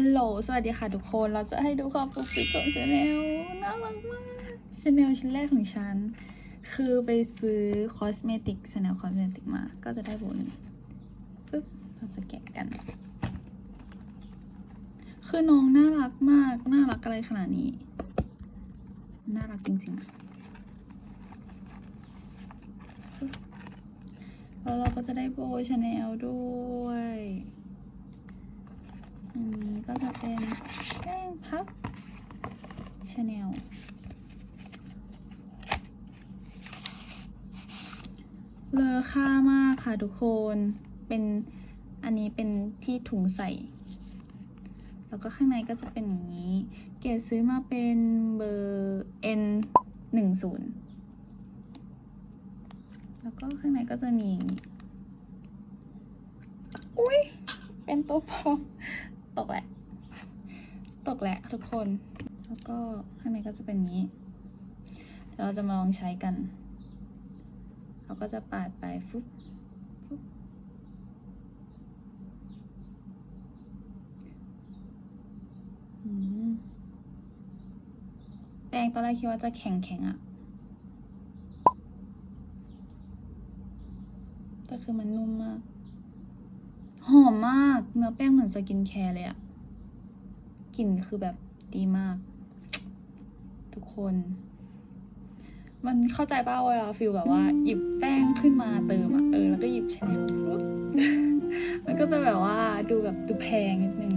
ฮัลโหล สวัสดีค่ะทุกคน เราจะให้ดูความปุ๊กปิ๊กของชาแนลน่ารักมากชาแนลชิ้นแรกของฉัน คือไปซื้อคอสเมติกชาแนลคอสเมติกมา ก็จะได้โบนี้ปึ๊บ เราจะแกะกัน คือน้องน่ารักมาก น่ารักอะไรขนาดนี้ น่ารักจริงๆอะแล้วเราก็จะได้โบชาแนลด้วย ก็จะเป็นแป้งพับชาแนลเลอค่ามากค่ะทุกคน เป็นอันนี้เป็นที่ถุงใส่ แล้วก็ข้างในก็จะเป็นอย่างนี้ เกดซื้อมาเป็นเบอร์ N หนึ่งศูนย์แล้วก็ข้างในก็จะมีอย่างนี้ อุ้ยเป็นตัวพอม ตกแหละ ตกแหละทุกคน แล้วก็ข้างในก็จะเป็นนี้ เดี๋ยวเราจะมาลองใช้กัน เราก็จะปาดไปฟุ๊บฟุ๊บแป้งตอนแรกคิดว่าจะแข็งแข็งๆอะแต่คือมันนุ่มมาก หอมมากเนื้อแป้งเหมือนสกินแคร์เลยอะกลิ่นคือแบบดีมาก ทุกคน มันเข้าใจป่าวเวลาฟิลแบบว่า หยิบแป้งขึ้นมาเติมอะเออแล้วก็หยิบแชนลปุ๊บมันก็จะแบบว่าดูแบบดูแพงนิดนึง